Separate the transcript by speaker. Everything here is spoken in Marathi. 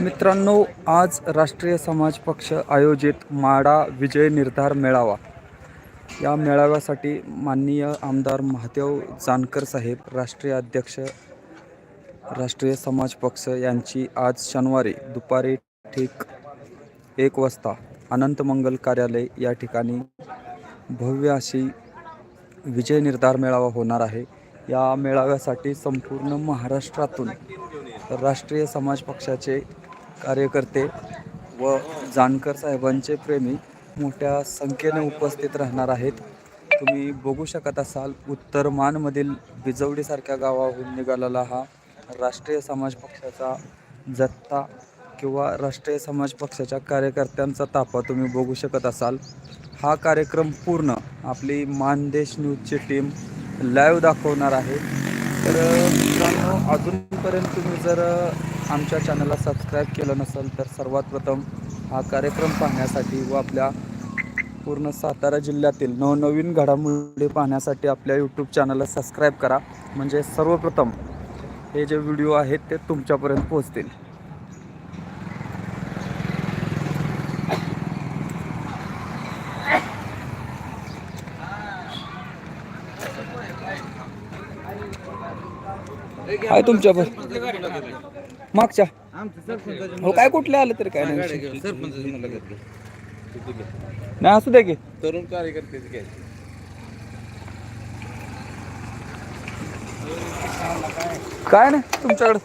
Speaker 1: मित्रांनो आज राष्ट्रीय समाज पक्ष आयोजित माडा विजय निर्धार मेळावा. या मेळाव्यासाठी माननीय आमदार महादेव जानकर साहेब राष्ट्रीय अध्यक्ष राष्ट्रीय समाज पक्ष यांची आज शनिवारी दुपारी ठीक एक वाजता अनंत मंगल कार्यालय या ठिकाणी भव्य अशी विजय निर्धार मेळावा होणार आहे. या मेळाव्यासाठी संपूर्ण महाराष्ट्रातून राष्ट्रीय समाज पक्षाचे कार्यकर्ते व जानकर साहेबांचे प्रेमी मोठ्या संख्येने उपस्थित राहणार आहेत. तुम्ही बघू शकत असाल उत्तर मानमधील बिजवडीसारख्या गावाहून निघालेला हा राष्ट्रीय समाज पक्षाचा जत्ता किंवा राष्ट्रीय समाज पक्षाच्या कार्यकर्त्यांचा ताफा तुम्ही बघू शकत असाल. हा कार्यक्रम पूर्ण आपली मानदेश न्यूजची टीम लाईव्ह दाखवणार आहे. तर मित्रांनो अजूनपर्यंत तुम्ही जर आमच्या चॅनलला सबस्क्राईब केलं नसेल तर सर्वात प्रथम हा कार्यक्रम पाहण्यासाठी व आपल्या पूर्ण सातारा जिल्ह्यातील नवनवीन घडामोडी पाहण्यासाठी आपल्या यूट्यूब चॅनलला सबस्क्राईब करा. म्हणजे सर्वप्रथम हे जे व्हिडिओ आहेत ते तुमच्यापर्यंत पोहोचतील. आहे तुमच्यावर मागच्या. हो काय कुठले आले तरी काय नाही नाही असू द्या की.
Speaker 2: तरुण कार्यकर्ते काय
Speaker 1: काय नाही. तुमच्याकडं?